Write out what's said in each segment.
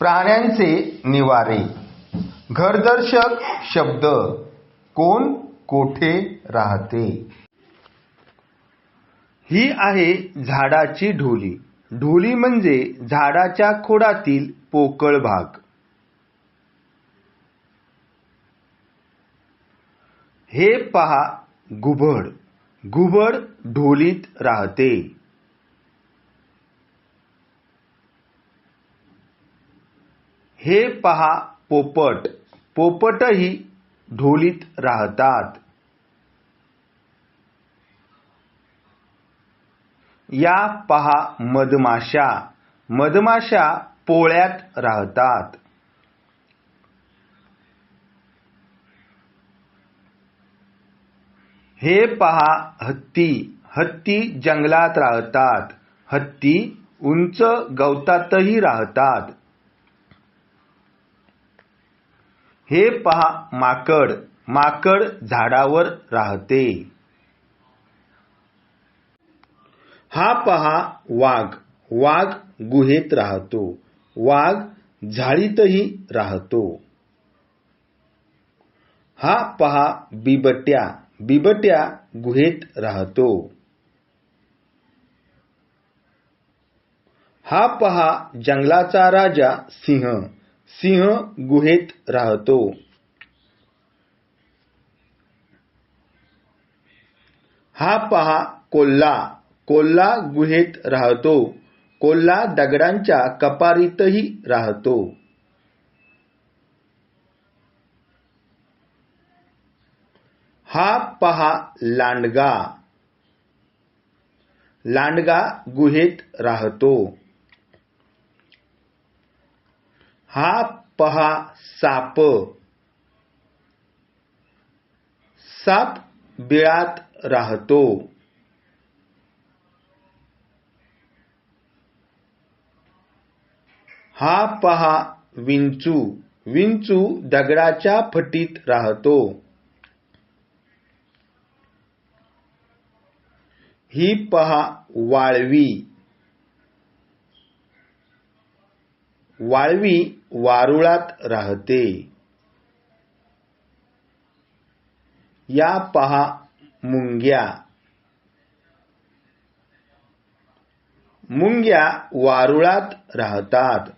प्राण्यांचे निवारे. घरदर्शक शब्द कोण कोठे राहते? ही आहे झाडाची ढोली. ढोली म्हणजे झाडाच्या खोडातील पोकळ भाग. हे पहा गुभड गुभड ढोलीत राहते. हे पहा पोपट. पोपटही ढोलीत राहतात. या पहा मधमाशा. मधमाशा पोळ्यात राहतात. हे पहा हत्ती. हत्ती जंगलात राहतात. हत्ती उंच गवतातही राहतात. हे पहा माकड माकड झाडावर राहते. हा पहा वाघ वाघ गुहेत राहतो वाघ झाडीतही राहतो. हा पहा बिबट्या बिबट्या गुहेत राहतो. हा पहा जंगलाचा राजा सिंह सिंह गुहेत राहतो. हा पहा कोल्हा. कोल्हा गुहेत राहतो. कोल्हा दगडांच्या कपारीतही राहतो. हा पहा लांडगा. लांडगा गुहेत राहतो. हा पहा साप. साप बिळात राहतो. हा पहा विंचू. विंचू दगडाच्या फटीत राहतो. ही पहा वाळवी. वाळवी वारुळात राहते. या पहा मुंग्या. मुंग्या वारुळात राहतात.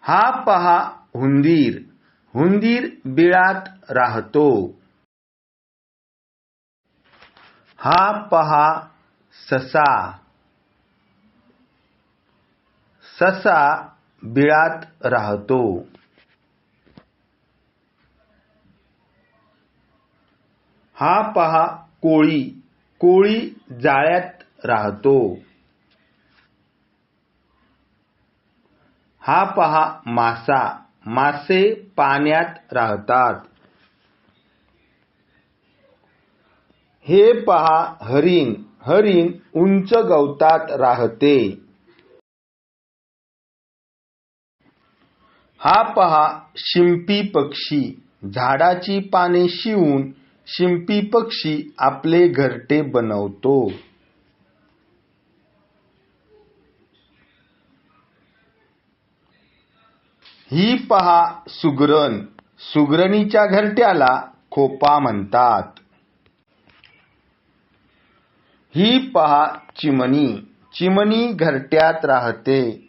हा पहा हुंदीर. हुंदीर बिळात राहतो. हा पहा ससा. ससा बिळात राहतो. हा पहा कोळी. कोळी जाळ्यात राहतो. हा पहा मासा. मासे पाण्यात राहतात. हे पहा हरिण. हरिण उंच गवतात राहते. हा पहा शिंपी पक्षी. झाडाची पाने शिवून शिंपी पक्षी आपले घरटे बनवतो. ही पहा सुगरण. सुगरणीच्या घरट्याला खोपा म्हणतात. ही पहा चिमणी. चिमणी घरट्यात राहते.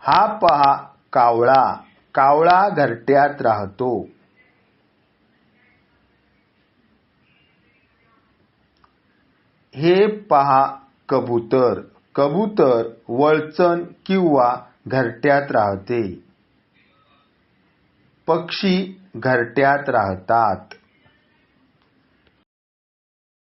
हा पहा कावळा. कावळा घरट्यात राहतो. हे पहा कबूतर. कबूतर वळचण किंवा घरट्यात राहते. पक्षी घरट्यात राहतात.